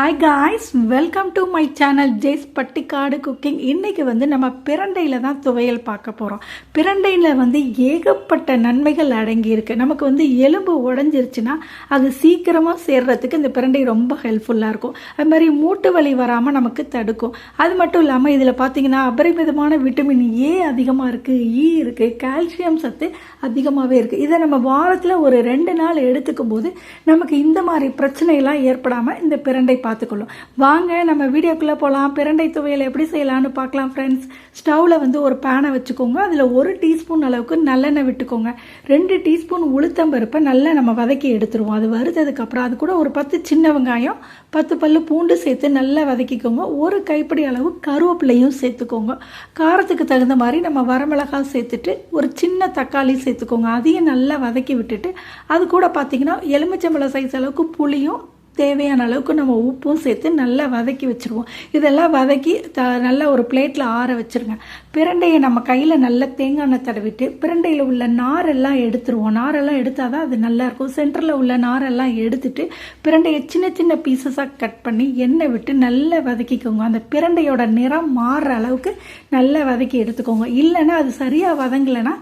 Hi guys welcome to my channel ஜேஸ் பட்டிக்காடு cooking இன்றைக்கி வந்து நம்ம பிரண்டையில் தான் துவையல் பார்க்க போகிறோம் பிரண்டையில் வந்து ஏகப்பட்ட நன்மைகள் அடங்கியிருக்கு. நமக்கு வந்து எலும்பு உடஞ்சிருச்சுன்னா அது சீக்கிரமாக சேர்றதுக்கு இந்த பிரண்டை ரொம்ப ஹெல்ப்ஃபுல்லாக இருக்கும். அது மாதிரி மூட்டு வலி வராமல் நமக்கு தடுக்கும். அது மட்டும் இல்லாமல் இதில் பார்த்தீங்கன்னா அபரிமிதமான விட்டமின் ஏ அதிகமாக இருக்குது ஈ e இருக்குது கால்சியம் சத்து அதிகமாகவே இருக்குது இதை நம்ம வாரத்தில் ஒரு ரெண்டு நாள் எடுத்துக்கும் போது நமக்கு இந்த மாதிரி பிரச்சனையெல்லாம் ஏற்படாமல் இந்த பிரண்டை பார்த்துக்கொள்ளும். வாங்க நம்ம வீடியோக்குள்ளே போகலாம் பிரண்டை துவையல் எப்படி செய்யலான்னு பார்க்கலாம் ஃப்ரெண்ட்ஸ் ஸ்டவ்வில் வந்து ஒரு பேனை வச்சுக்கோங்க. அதில் ஒரு டீஸ்பூன் அளவுக்கு நல்லெண்ணெய் விட்டுக்கோங்க. ரெண்டு டீஸ்பூன் உளுத்தம் பருப்பை நல்லா நம்ம வதக்கி எடுத்துருவோம். அது வறுத்ததுக்கப்புறம் அது கூட ஒரு பத்து சின்ன வெங்காயம் பத்து பல்லு பூண்டு சேர்த்து நல்லா வதக்கிக்கோங்க. ஒரு கைப்பிடி அளவு கருவேப்பிலையும் சேர்த்துக்கோங்க. காரத்துக்கு தகுந்த மாதிரி நம்ம வரமிளகாய் சேர்த்துட்டு ஒரு சின்ன தக்காளி சேர்த்துக்கோங்க. அதையும் நல்லா வதக்கி விட்டுட்டு அது கூட பார்த்தீங்கன்னா எலுமிச்சம்பழம் சைஸ் அளவுக்கு புளியும் தேவையான அளவுக்கு நம்ம உப்பும் சேர்த்து நல்லா வதக்கி வச்சுருவோம். இதெல்லாம் வதக்கி த நல்லா ஒரு பிளேட்டில் ஆற வச்சுருங்க. பிரண்டையை நம்ம கையில் நல்லா தேங்காய் எண்ணெய் தடவிட்டு பிரண்டையில் உள்ள நாரெல்லாம் எடுத்துருவோம். நாரெல்லாம் எடுத்தால் தான் அது நல்லாயிருக்கும் சென்டரில் உள்ள நாரெல்லாம் எடுத்துட்டு பிரண்டையை சின்ன சின்ன பீசஸாக கட் பண்ணி எண்ணெய் விட்டு நல்லா வதக்கிக்கோங்க. அந்த பிரண்டையோட நிறம் மாறுற அளவுக்கு நல்லா வதக்கி எடுத்துக்கோங்க. இல்லைன்னா அது சரியாக வதங்கலைன்னா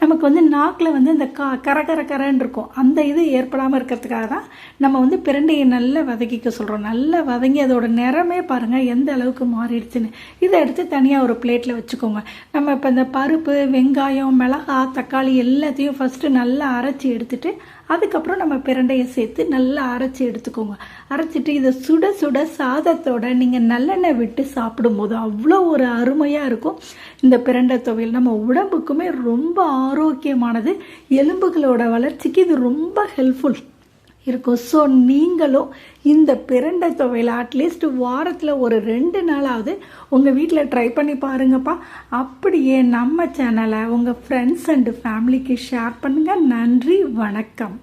நமக்கு வந்து நாக்கில் வந்து இந்த கா கர கர கரன்னு இருக்கும் அந்த இது ஏற்படாமல் இருக்கிறதுக்காக தான் நம்ம வந்து பிரண்டையை நல்லா வதக்கிக்க சொல்கிறோம் நல்லா வதங்கி அதோட நிறமே பாருங்கள் எந்த அளவுக்கு மாறிடுச்சுன்னு. இதை எடுத்து தனியாக ஒரு பிளேட்டில் வச்சுக்கோங்க. நம்ம இப்போ இந்த பருப்பு வெங்காயம் மிளகா தக்காளி எல்லாத்தையும் ஃபஸ்ட்டு நல்லா அரைச்சி எடுத்துகிட்டு அதுக்கப்புறம் நம்ம பிரண்டையை சேர்த்து நல்லா அரைச்சி எடுத்துக்கோங்க. அரைச்சிட்டு இதை சுட சுட சாதத்தோட நீங்கள் நல்லெண்ணெய் விட்டு சாப்பிடும்போது அவ்வளோ ஒரு அருமையாக இருக்கும். இந்த பிரண்டை துவையல் நம்ம உடம்புக்குமே ரொம்ப ஆரோக்கியமானது எலும்புகளோட வளர்ச்சிக்கு இது ரொம்ப ஹெல்ப்ஃபுல் இருக்கும் ஸோ நீங்களும் இந்த பிரண்டை துவையில் அட்லீஸ்ட் வாரத்தில் ஒரு ரெண்டு நாளாவது உங்கள் வீட்டில் ட்ரை பண்ணி பாருங்கப்பா. அப்படியே நம்ம சேனலை உங்கள் ஃப்ரெண்ட்ஸ் அண்டு ஃபேமிலிக்கு ஷேர் பண்ணுங்கள் நன்றி வணக்கம்.